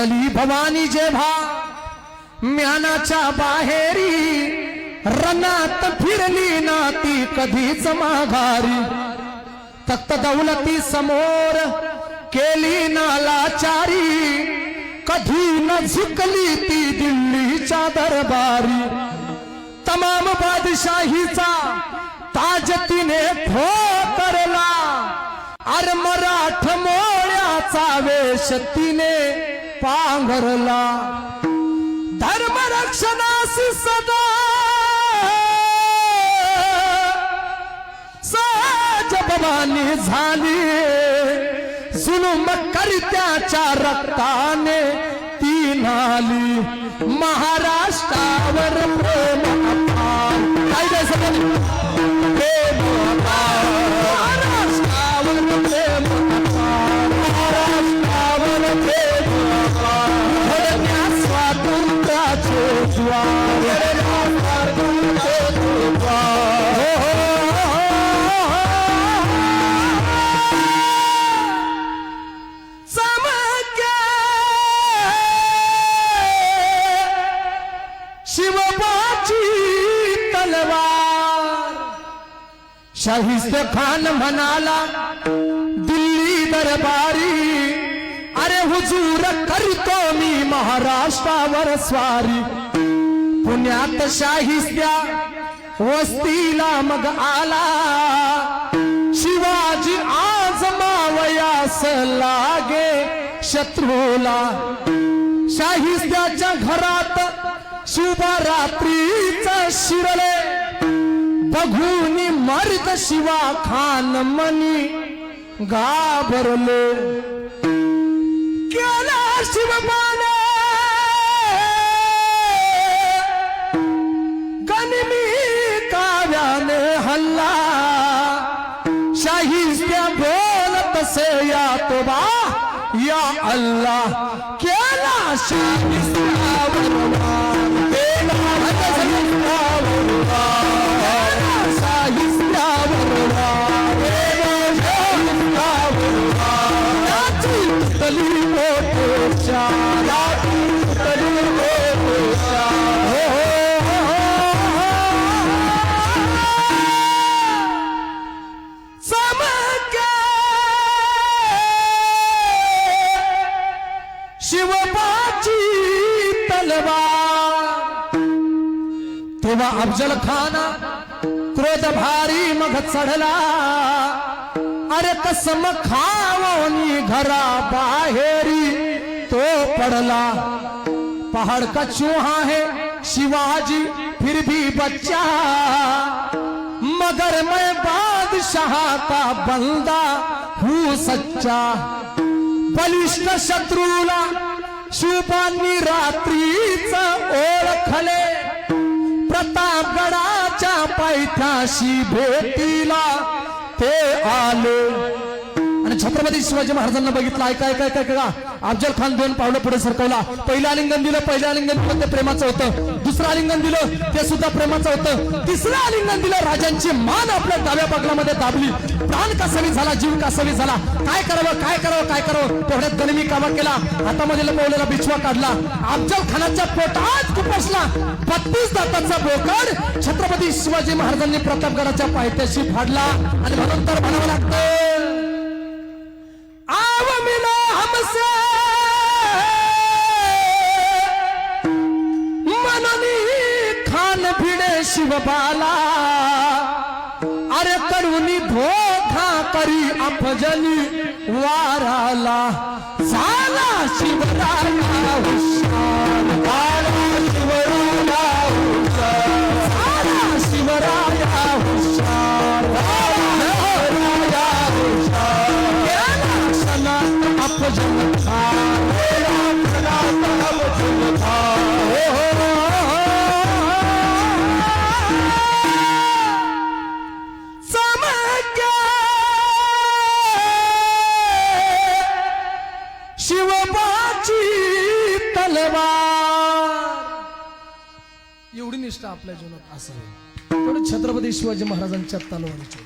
नि भवानी जेव्हा म्यानाच्या बाहेरी रनात फिरली ना ती कधीच माघारी. तख्त दौलती समोर केली नालाचारी कधी न झुकली ती दिल्लीच्या दरबारी. तमाम बादशाहीचा ताज तिने ठोकरला अर मराठ मोळ्याचा वेश तिने पांघरला. धर्म रक्षणास सदा सहज भवानी झाली. जुलुम करत्याच्या रक्ताने ती नाली. महाराष्ट्रावर प्रेम काय शाहिस्त खान म्हणाला दिल्ली दरबारी अरे हुजूर करतो मी महाराष्ट्रावर स्वारी. पुण्यात शाहिस्त्या वस्तीला मग आला शिवाजी आज मावयास लागे शत्रूला. शाहिस्त्याच्या घरात शुभा रात्रीच शिरले. बघून मर्द शिवा खान मनी घाबरले केला शिवबाने गणमी काव्याने हल्ला शाहिस्त्या बोलत से या तो बा या अल्लाह केला शाहिस्त्यावर वार. केला शाहिस्त्यावर वार. शिवबाची तलवार। तेव्हा अफजल खाना, क्रोध भारी मग चढला अरे कसम खावनी घरा बाहेरी तो पडला। पहाड़ का चूहा है शिवाजी, फिर भी बच्चा। मगर मैं बादशाह का बंदा हूँ सच्चा। बलिष्ठ शत्रूला शुभांनी रात्रीच ओळखले. प्रतापगडाच्या पायथ्याशी भेटीला ते आले. छत्रपती शिवाजी महाराजांना बघितलं. ऐका ऐका ऐका का अफजल खान दोन पावलं पुढे सरकवला. पहिलं आलिंगन दिलं पहिलं आलिंगन दिलं ते प्रेमाचं होतं. दुसरं आलिंगन दिलं ते सुद्धा प्रेमाचं होतं. तिसरं आलिंगन दिलं राजांची मान आपल्या डाव्या पगलामध्ये दाबली. प्राण कसावी झाला जीव कसावी झाला? काय करावं काय करावं काय करावं? तेवढ्यात गनिमी कामा केला. हातामध्ये लपवलेला बिछवा काढला. अफजल खानाच्या पोटात खुपसला. बत्तीस दाताचा बोकड छत्रपती शिवाजी महाराजांनी प्रतापगडाच्या पायथ्याशी फाडला. आणि म्हणून तर म्हणावं लागतं शिवबाला अरे करुणी धोखा करी अफजली वाराला। झाला शिवराला हुशार। एवढी निष्ठा आपल्या जीवनात असावी छत्रपती शिवाजी महाराजांच्या तलवारीची